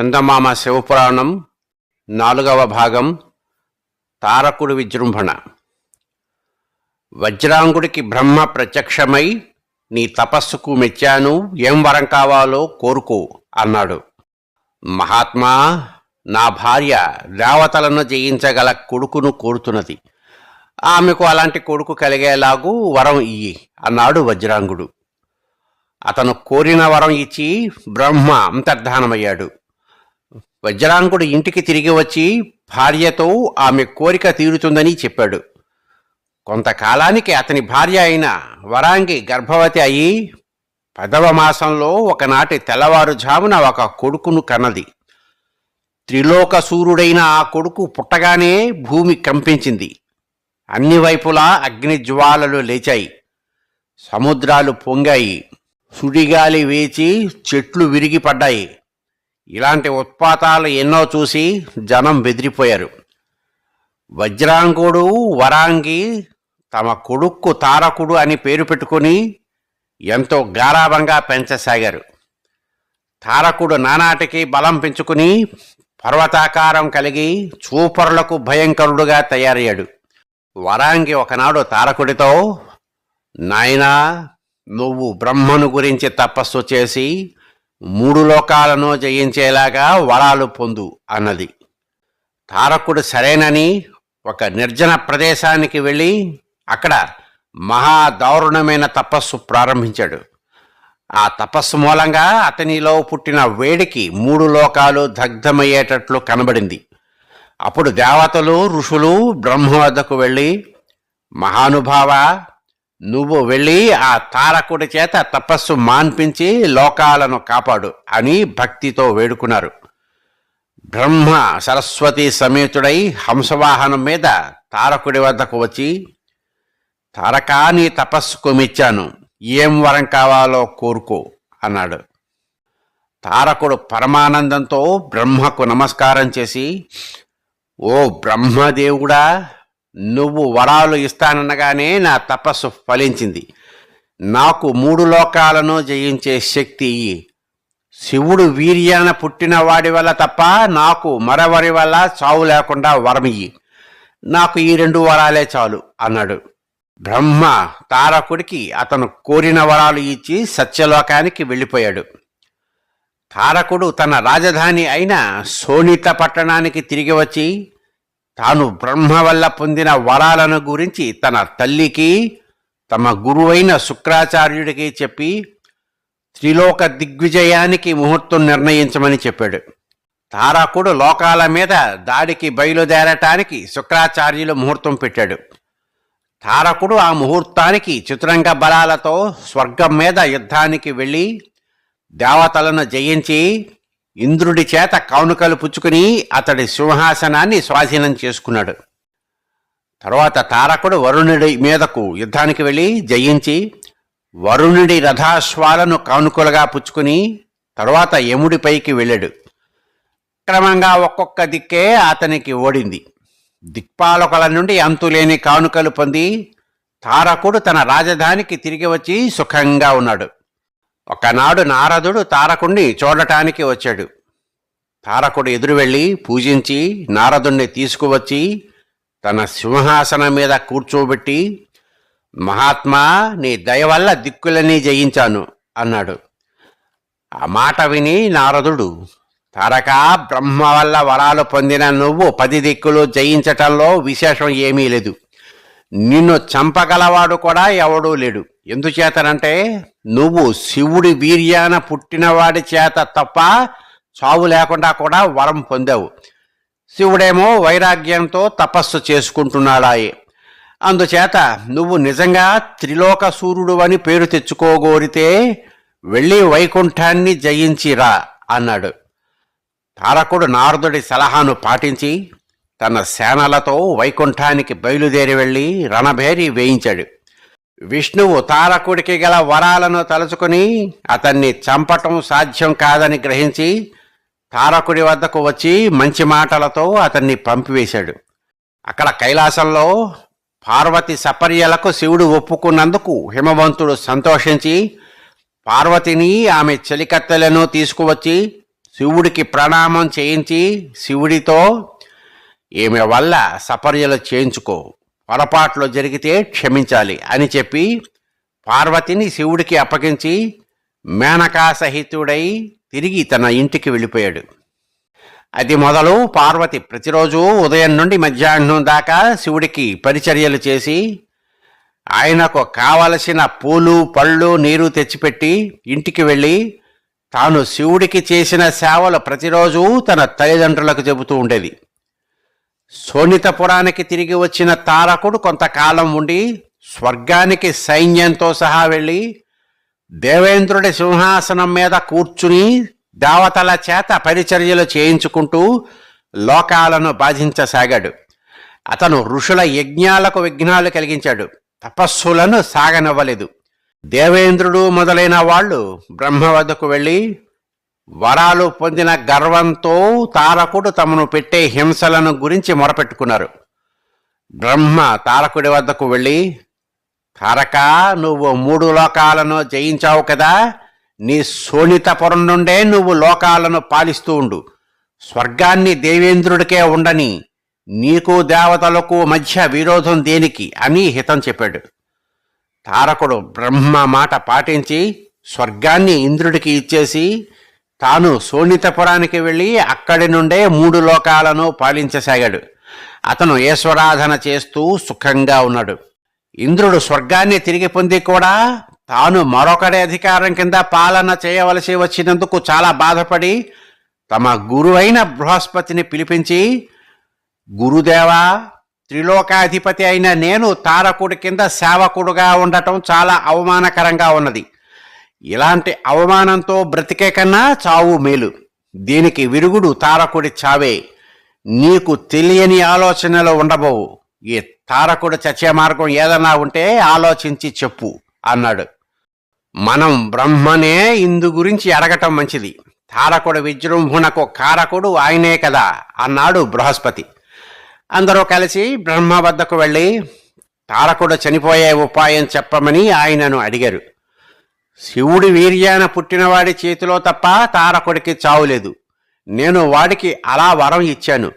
చందమామ శివపురాణం నాలుగవ భాగం తారకుడి విజృంభణ. వజ్రాంగుడికి బ్రహ్మ ప్రత్యక్షమై నీ తపస్సుకు మెచ్చాను ఏం వరం కావాలో కోరుకో అన్నాడు. మహాత్మా నా భార్య దేవతలను జయించగల కొడుకును కోరుతున్నది. ఆమెకు అలాంటి కొడుకు కలిగేలాగూ వరం ఇయ్యి అన్నాడు వజ్రాంగుడు. అతను కోరిన వరం ఇచ్చి బ్రహ్మ అంతర్ధానమయ్యాడు. వజ్రాంగుడు ఇంటికి తిరిగి వచ్చి భార్యతో ఆమె కోరిక తీరుతుందని చెప్పాడు. కొంతకాలానికి అతని భార్య అయిన వరాంగి గర్భవతి అయి పదవ మాసంలో ఒకనాటి తెల్లవారుజామున ఒక కొడుకును కన్నది. త్రిలోక సూర్యుడైన ఆ కొడుకు పుట్టగానే భూమి కంపించింది. అన్ని వైపులా అగ్ని జ్వాలలు లేచాయి. సముద్రాలు పొంగాయి. సుడిగాలి వేచి చెట్లు విరిగి పడ్డాయి ఇలాంటి ఉత్పాతాలు ఎన్నో చూసి జనం బెదిరిపోయారు. వజ్రాంగుడు వరాంగి తమ కొడుక్కు తారకుడు అని పేరు పెట్టుకుని ఎంతో గారాభంగా పెంచసాగారు. తారకుడు నానాటికి బలం పెంచుకుని పర్వతాకారం కలిగి చూపరులకు భయంకరుడుగా తయారయ్యాడు. వరాంగి ఒకనాడు తారకుడితో నాయనా నువ్వు బ్రహ్మను గురించి తపస్సు చేసి మూడు లోకాలను జయించేలాగా వరాలు పొందు అన్నది. తారకుడు సరేనని ఒక నిర్జన ప్రదేశానికి వెళ్ళి అక్కడ మహా దారుణమైన తపస్సు ప్రారంభించాడు. ఆ తపస్సు మూలంగా అతనిలో పుట్టిన వేడికి మూడు లోకాలు దగ్ధమయ్యేటట్లు కనబడింది. అప్పుడు దేవతలు ఋషులు బ్రహ్మ వద్దకు వెళ్ళి మహానుభావ నువ్వు వెళ్ళి ఆ తారకుడి చేత తపస్సు మాన్పించి లోకాలను కాపాడు అని భక్తితో వేడుకున్నారు. బ్రహ్మ సరస్వతి సమేతుడై హంసవాహనం మీద తారకుడి వద్దకు వచ్చి తారకా నీ తపస్సుకు మెచ్చాను. ఏం వరం కావాలో కోరుకో అన్నాడు. తారకుడు పరమానందంతో బ్రహ్మకు నమస్కారం చేసి ఓ బ్రహ్మదేవుడా నువ్వు వరాలు ఇస్తాననగానే నా తపస్సు ఫలించింది. నాకు మూడు లోకాలను జయించే శక్తి శివుడు వీర్యాన పుట్టిన వాడి వల్ల తప్ప నాకు మరవరి వల్ల చావు లేకుండా వరమియ్యి నాకు ఈ రెండు వరాలే చాలు అన్నాడు. బ్రహ్మ తారకుడికి అతను కోరిన వరాలు ఇచ్చి సత్యలోకానికి వెళ్ళిపోయాడు. తారకుడు తన రాజధాని అయిన సోనిత పట్టణానికి తిరిగి వచ్చి తాను బ్రహ్మ వల్ల పొందిన వరాలను గురించి తన తల్లికి తమ గురువైన శుక్రాచార్యుడికి చెప్పి త్రిలోక దిగ్విజయానికి ముహూర్తం నిర్ణయించమని చెప్పాడు. తారకుడు లోకాల మీద దాడికి బయలుదేరటానికి శుక్రాచార్యులు ముహూర్తం పెట్టాడు. తారకుడు ఆ ముహూర్తానికి చతురంగ బలాలతో స్వర్గం మీద యుద్ధానికి వెళ్ళి దేవతలను జయించి ఇంద్రుడి చేత కానుకలు పుచ్చుకుని అతడి సింహాసనాన్ని స్వాధీనం చేసుకున్నాడు. తర్వాత తారకుడు వరుణుడి మీదకు యుద్ధానికి వెళ్ళి జయించి వరుణుడి రథాశ్వాలను కానుకలుగా పుచ్చుకుని తరువాత యముడిపైకి వెళ్ళాడు. క్రమంగా ఒక్కొక్క దిక్కే అతనికి ఓడింది. దిక్పాలకుల నుండి అంతులేని కానుకలు పొంది తారకుడు తన రాజధానికి తిరిగి వచ్చి సుఖంగా ఉన్నాడు. ఒకనాడు నారదుడు తారకుణ్ణి చూడటానికి వచ్చాడు. తారకుడు ఎదురు వెళ్ళి పూజించి నారదుణ్ణి తీసుకువచ్చి తన సింహాసనం మీద కూర్చోబెట్టి మహాత్మా నీ దయ వల్ల దిక్కులన్నీ జయించాను అన్నాడు. ఆ మాట విని నారదుడు తారక బ్రహ్మ వల్ల వరాలు పొందిన నువ్వు పది దిక్కులు జయించటంలో విశేషం ఏమీ లేదు. నిన్ను చంపగలవాడు కూడా ఎవడూ లేడు. ఎందుచేతనంటే నువ్వు శివుడి వీర్యాన పుట్టినవాడి చేత తప్ప చావు లేకుండా కూడా వరం పొందావు. శివుడేమో వైరాగ్యంతో తపస్సు చేసుకుంటున్నాడాయి. అందుచేత నువ్వు నిజంగా త్రిలోక సూర్యుడు అని పేరు తెచ్చుకోగోరితే వెళ్ళి వైకుంఠాన్ని జయించిరా అన్నాడు. తారకుడు నారదుడి సలహాను పాటించి తన సేనలతో వైకుంఠానికి బయలుదేరి వెళ్ళి రణభేరి వేయించాడు. విష్ణువు తారకుడికి గల వరాలను తలుచుకుని అతన్ని చంపటం సాధ్యం కాదని గ్రహించి తారకుడి వద్దకు వచ్చి మంచి మాటలతో అతన్ని పంపివేశాడు. అక్కడ కైలాసంలో పార్వతి సపర్యలకు శివుడు ఒప్పుకున్నందుకు హిమవంతుడు సంతోషించి పార్వతిని ఆమె చెలికత్తెలను తీసుకువచ్చి శివుడికి ప్రణామం చేయించి శివుడితో ఈమె వల్ల సపర్యలు చేయించుకో పొరపాట్లు జరిగితే క్షమించాలి అని చెప్పి పార్వతిని శివుడికి అప్పగించి మేనకా సహితుడై తిరిగి తన ఇంటికి వెళ్ళిపోయాడు. అది మొదలు పార్వతి ప్రతిరోజు ఉదయం నుండి మధ్యాహ్నం దాకా శివుడికి పరిచర్యలు చేసి ఆయనకు కావలసిన పూలు పళ్ళు నీరు తెచ్చిపెట్టి ఇంటికి వెళ్ళి తాను శివుడికి చేసిన సేవలు ప్రతిరోజు తన తల్లిదండ్రులకు చెబుతూ ఉండేది. శోణితపురానికి తిరిగి వచ్చిన తారకుడు కొంతకాలం ఉండి స్వర్గానికి సైన్యంతో సహా వెళ్ళి దేవేంద్రుడి సింహాసనం మీద కూర్చుని దేవతల చేత పరిచర్యలు చేయించుకుంటూ లోకాలను బాధించసాగాడు. అతను ఋషుల యజ్ఞాలకు విఘ్నాలు కలిగించాడు. తపస్సులను సాగనివ్వలేదు. దేవేంద్రుడు మొదలైన వాళ్ళు బ్రహ్మ వద్దకు వెళ్ళి వరాలు పొందిన గర్వంతో తారకుడు తమను పెట్టే హింసలను గురించి మొరపెట్టుకున్నారు. బ్రహ్మ తారకుడి వద్దకు వెళ్ళి తారక నువ్వు మూడు లోకాలను జయించావు కదా నీ సోనితపురం నుండే నువ్వు లోకాలను పాలిస్తూ ఉండు. స్వర్గాన్ని దేవేంద్రుడికే ఉండని నీకు దేవతలకు మధ్య విరోధం దేనికి అని హితం చెప్పాడు. తారకుడు బ్రహ్మ మాట పాటించి స్వర్గాన్ని ఇంద్రుడికి ఇచ్చేసి తాను శోణితపురానికి వెళ్ళి అక్కడి నుండే మూడు లోకాలను పాలించసాగాడు. అతను ఈశ్వరాధన చేస్తూ సుఖంగా ఉన్నాడు. ఇంద్రుడు స్వర్గాన్ని తిరిగి పొంది కూడా తాను మరొకడి అధికారం కింద పాలన చేయవలసి వచ్చినందుకు చాలా బాధపడి తమ గురువైన బృహస్పతిని పిలిపించి గురుదేవా త్రిలోకాధిపతి అయిన నేను తారకుడి కింద సేవకుడుగా ఉండటం చాలా అవమానకరంగా ఉన్నది. ఇలాంటి అవమానంతో బ్రతికే కన్నా చావు మేలు. దీనికి విరుగుడు తారకుడి చావే. నీకు తెలియని ఆలోచనలు ఉండబోవు. ఈ తారకుడు చచ్చే మార్గం ఏదన్నా ఉంటే ఆలోచించి చెప్పు అన్నాడు. మనం బ్రహ్మనే ఇందు గురించి అడగటం మంచిది. తారకుడు విజృంభణకు కారకుడు ఆయనే కదా అన్నాడు బృహస్పతి. అందరూ కలిసి బ్రహ్మ వద్దకు వెళ్ళి తారకుడు చనిపోయే ఉపాయం చెప్పమని ఆయనను అడిగారు. శివుడి వీర్యాన పుట్టినవాడి చేతిలో తప్ప తారకుడికి చావులేదు నేను వాడికి అలా వరం ఇచ్చాను.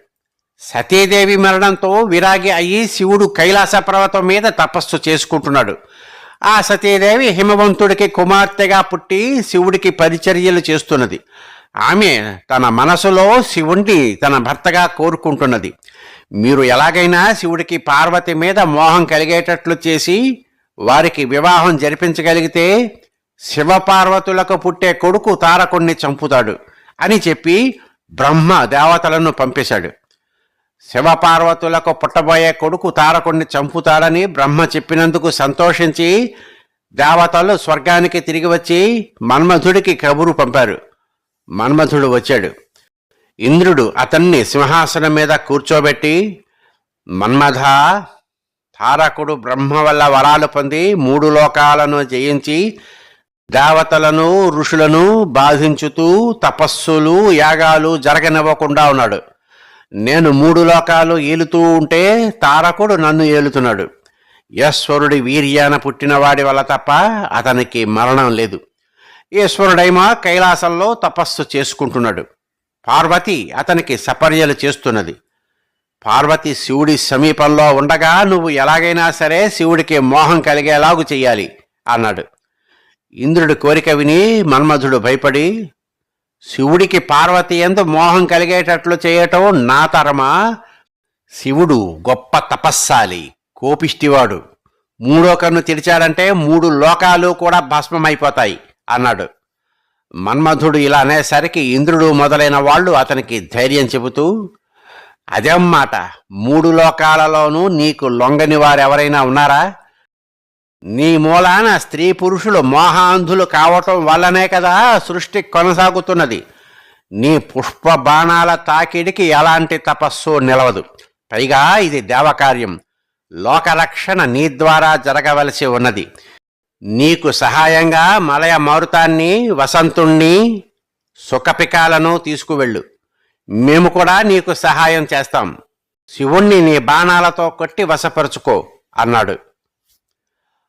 సతీదేవి మరణంతో విరాగి అయ్యి శివుడు కైలాస పర్వతం మీద తపస్సు చేసుకుంటున్నాడు. ఆ సతీదేవి హిమవంతుడికి కుమార్తెగా పుట్టి శివుడికి పరిచర్యలు చేస్తున్నది. ఆమె తన మనసులో శివుణ్ణి తన భర్తగా కోరుకుంటున్నది. మీరు ఎలాగైనా శివుడికి పార్వతి మీద మోహం కలిగేటట్లు చేసి వారికి వివాహం జరిపించగలిగితే శివపార్వతులకు పుట్టే కొడుకు తారకుణ్ణి చంపుతాడు అని చెప్పి బ్రహ్మ దేవతలను పంపేశాడు. శివపార్వతులకు పుట్టబోయే కొడుకు తారకుణ్ణి చంపుతాడని బ్రహ్మ చెప్పినందుకు సంతోషించి దేవతలు స్వర్గానికి తిరిగి వచ్చి మన్మధుడికి కబురు పంపారు. మన్మధుడు వచ్చాడు. ఇంద్రుడు అతన్ని సింహాసనం మీద కూర్చోబెట్టి మన్మథ తారకుడు బ్రహ్మ వల్ల వరాలు పొంది మూడు లోకాలను జయించి దేవతలను ఋషులను బాధించుతూ తపస్సులు యాగాలు జరగనివ్వకుండా ఉన్నాడు. నేను మూడు లోకాలు ఏలుతూ ఉంటే తారకుడు నన్ను ఏలుతున్నాడు. ఈశ్వరుడి వీర్యాన పుట్టినవాడి వల్ల తప్ప అతనికి మరణం లేదు. ఈశ్వరుడైమా కైలాసంలో తపస్సు చేసుకుంటున్నాడు. పార్వతి అతనికి సపర్యలు చేస్తున్నది. పార్వతి శివుడి సమీపంలో ఉండగా నువ్వు ఎలాగైనా సరే శివుడికి మోహం కలిగేలాగు చెయ్యాలి అన్నాడు. ఇంద్రుడి కోరిక విని మన్మధుడు భయపడి శివుడికి పార్వతి ఎందు మోహం కలిగేటట్లు చేయటం నా తరమా? శివుడు గొప్ప తపస్సాలి కోపిష్టివాడు. మూడో కన్ను తెరిచాడంటే మూడు లోకాలు కూడా భస్మమైపోతాయి అన్నాడు. మన్మధుడు ఇలా అనేసరికి ఇంద్రుడు మొదలైన వాళ్ళు అతనికి ధైర్యం చెబుతూ అదేం మాట మూడు లోకాలలోనూ నీకు లొంగని వారెవరైనా ఉన్నారా? నీ మూలాన స్త్రీ పురుషులు మోహాంధులు కావటం వల్లనే కదా సృష్టి కొనసాగుతున్నది. నీ పుష్ప బాణాల తాకిడికి ఎలాంటి తపస్సు నిలవదు. పైగా ఇది దేవకార్యం. లోకరక్షణ నీ ద్వారా జరగవలసి ఉన్నది. నీకు సహాయంగా మలయ మారుతాన్ని వసంతుణ్ణి సుఖపికాలను తీసుకువెళ్ళు. మేము కూడా నీకు సహాయం చేస్తాం. శివుణ్ణి నీ బాణాలతో కొట్టి వశపరుచుకో అన్నాడు.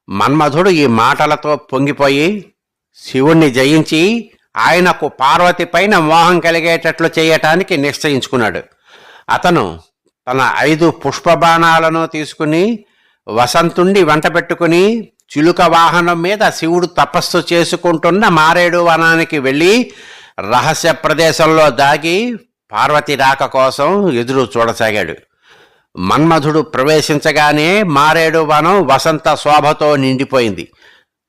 మన్మధుడు ఈ మాటలతో పొంగిపోయి శివుణ్ణి జయించి ఆయనకు పార్వతి పైన మోహం కలిగేటట్లు చేయటానికి నిశ్చయించుకున్నాడు. అతను తన ఐదు పుష్పబాణాలను తీసుకుని వసంతుండి వెంట పెట్టుకుని చిలుక వాహనం మీద శివుడు తపస్సు చేసుకుంటున్న మారేడు వనానికి వెళ్ళి రహస్య ప్రదేశంలో దాగి పార్వతి రాక కోసం ఎదురు చూడసాగాడు. మన్మధుడు ప్రవేశించగానే మారేడు వనం వసంత శోభతో నిండిపోయింది.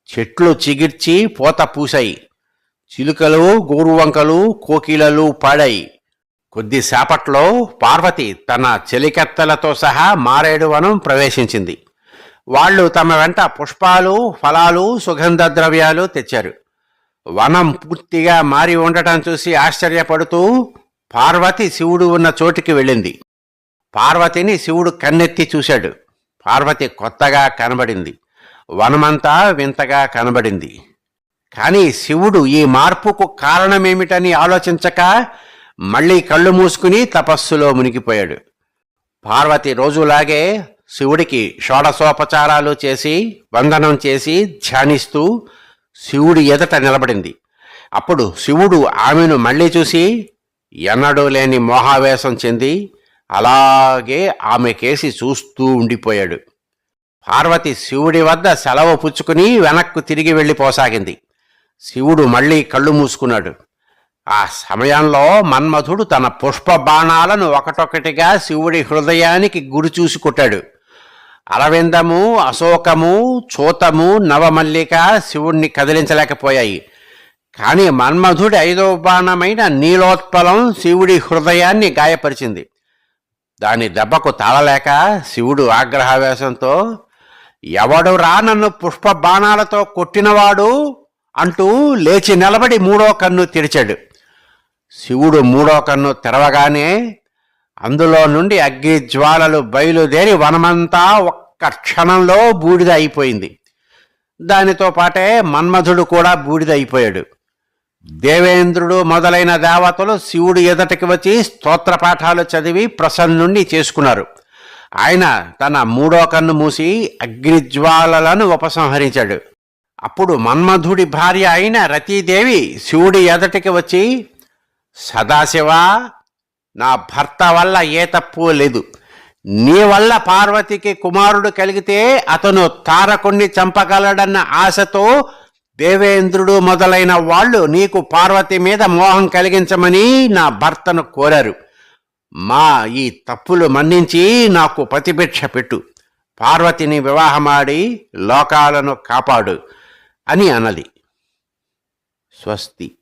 చెట్లు చిగిర్చి పూత పూసాయి చిలుకలు గోరువంకలు కోకిలలు పాడాయి. కొద్దిసేపట్లో పార్వతి తన చెలికత్తెలతో సహా మారేడు వనం ప్రవేశించింది. వాళ్ళు తమ వెంట పుష్పాలు ఫలాలు సుగంధ ద్రవ్యాలు తెచ్చారు. వనం పూర్తిగా మారి ఉండటం చూసి ఆశ్చర్యపడుతూ పార్వతి శివుడు ఉన్న చోటికి వెళ్ళింది. పార్వతిని శివుడు కన్నెత్తి చూశాడు. పార్వతి కొత్తగా కనబడింది. వనమంతా వింతగా కనబడింది. కానీ శివుడు ఈ మార్పుకు కారణమేమిటని ఆలోచించక మళ్ళీ కళ్ళు మూసుకుని తపస్సులో మునిగిపోయాడు. పార్వతి రోజులాగే శివుడికి షోడశోపచారాలు చేసి వందనం చేసి ధ్యానిస్తూ శివుడి ఎదుట నిలబడింది. అప్పుడు శివుడు ఆమెను మళ్ళీ చూసి ఎన్నడూ లేని మోహావేశం చెంది అలాగే ఆమె కేసి చూస్తూ ఉండిపోయాడు. పార్వతి శివుడి వద్ద సెలవు పుచ్చుకుని వెనక్కు తిరిగి వెళ్ళిపోసాగింది. శివుడు మళ్ళీ కళ్ళు మూసుకున్నాడు. ఆ సమయంలో మన్మధుడు తన పుష్ప బాణాలను ఒకటొకటిగా శివుడి హృదయానికి గురి చూసి కొట్టాడు. అరవిందము అశోకము చూతము నవమల్లిక శివుణ్ణి కదిలించలేకపోయాయి. కానీ మన్మధుడి ఐదో బాణమైన నీలోత్పలం శివుడి హృదయాన్ని గాయపరిచింది. దాని దెబ్బకు తాళలేక శివుడు ఆగ్రహావేశంతో ఎవడు రా నన్ను పుష్ప బాణాలతో కొట్టినవాడు? అంటూ లేచి నిలబడి మూడో కన్ను తెరిచాడు. శివుడు మూడో కన్ను తెరవగానే అందులో నుండి అగ్గి జ్వాలలు బయలుదేరి వనమంతా ఒక్క క్షణంలో బూడిద అయిపోయింది. దానితో పాటే మన్మధుడు కూడా బూడిద అయిపోయాడు. దేవేంద్రుడు మొదలైన దేవతలు శివుడు ఎదటికి వచ్చి స్తోత్ర పాఠాలు చదివి ప్రసన్నుణ్ణి చేసుకున్నారు. ఆయన తన మూడో కన్ను మూసి అగ్నిజ్వాలలను ఉపసంహరించాడు. అప్పుడు మన్మధుడి భార్య అయిన రతీదేవి శివుడి ఎదటికి వచ్చి సదాశివ నా భర్త వల్ల ఏ తప్పు లేదు. నీ వల్ల పార్వతికి కుమారుడు కలిగితే అతను తారకుణ్ణి చంపగలడన్న ఆశతో దేవేంద్రుడు మొదలైన వాళ్ళు నీకు పార్వతి మీద మోహం కలిగించమని నా భర్తను కోరారు. మా ఈ తప్పులు మన్నించి నాకు ప్రతిభిక్ష పెట్టు. పార్వతిని వివాహమాడి లోకాలను కాపాడు అని అన్నది. స్వస్తి.